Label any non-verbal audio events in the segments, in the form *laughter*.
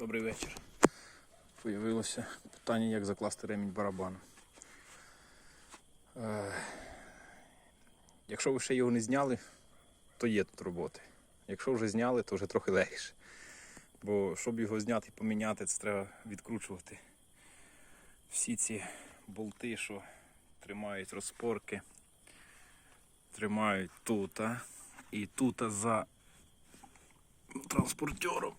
Добрий вечір. Появилося питання, як закласти ремінь барабану. Е, якщо ви ще його не зняли, то є тут роботи. Якщо вже зняли, то вже трохи легше. Бо щоб його зняти і поміняти, це треба відкручувати всі ці болти, що тримають розпорки, тримають тут. І тут за транспортером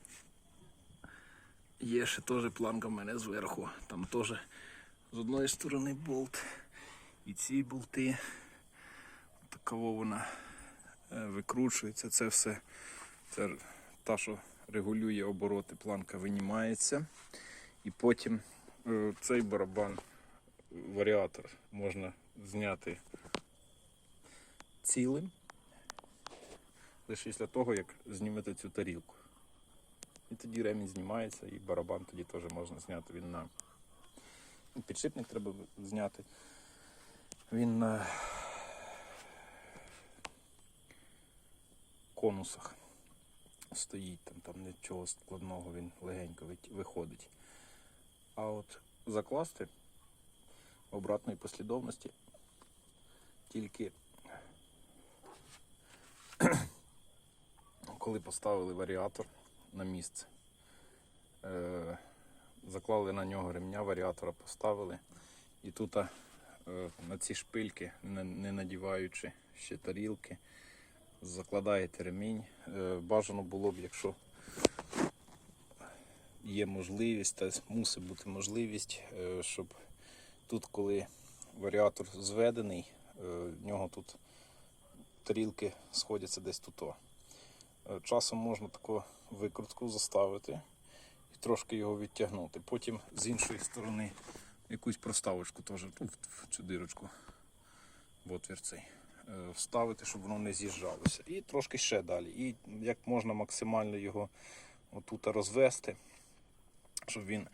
Є ще теж планка в мене зверху. Там теж з одної сторони болт. І ці болти. Такого вона е, викручується. Це все. Це та, що регулює обороти, планка винімається. І потім е, цей барабан, варіатор можна зняти цілим. Лише після того, як знімете цю тарілку. І тоді ремінь знімається і барабан тоді теж можна зняти. Він на підшипник треба зняти. Він на конусах стоїть, там, там нічого складного, він легенько виходить. А от закласти в обратної послідовності тільки *clears throat* коли поставили варіатор на місце. Е, заклали на нього ремня, варіатора поставили. І тут е, на ці шпильки, не, надіваючи ще тарілки, закладаєте ремінь. Е, бажано було б, якщо є можливість, та мусить бути можливість, щоб тут, коли варіатор зведений, в нього тут тарілки сходяться десь тут. Е, Часом можна таку викрутку заставити і трошки його відтягнути. Потім з іншої сторони якусь проставочку теж цю дирочку, в отвір цей, е, вставити, щоб воно не з'їжджалося. І трошки ще далі. І як можна максимально його отут розвести, щоб він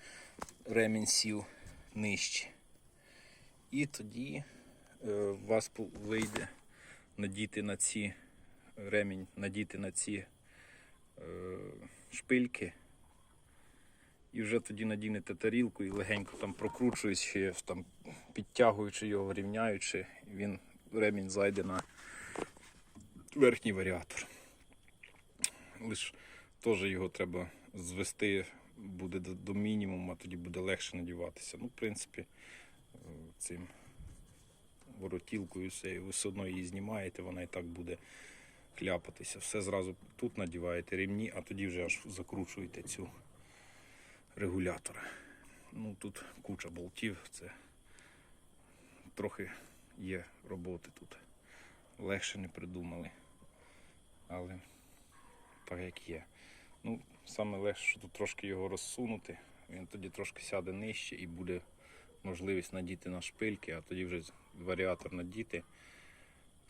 ремінь сів нижче. І тоді е, у вас вийде надіти на ці ремінь надіти на ці е, шпильки. І вже тоді надінете тарілку і легенько там прокручуючи, там, підтягуючи його, рівняючи, він ремінь зайде на верхній варіатор. Лиш теж його треба звести буде до, до мінімуму, а тоді буде легше надіватися. Ну, в принципі, е, цим воротілкою все, ви все одно її знімаєте, вона і так буде кляпатися. Все зразу тут надіваєте ремні, а тоді вже аж закручуєте цю регулятор. Ну тут куча болтів, це трохи є роботи тут. Легше не придумали. Але так як є. Ну, саме легше, що тут трошки його розсунути, він тоді трошки сяде нижче і буде можливість надіти на шпильки, а тоді вже варіатор надіти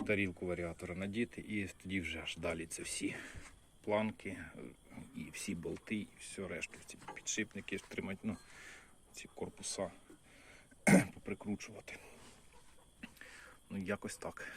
тарілку варіатора надіти і тоді вже аж далі це всі планки і всі болти, і все решту, ці підшипники тримати, ну, ці корпуса *clears throat* поприкручувати. Ну, якось так.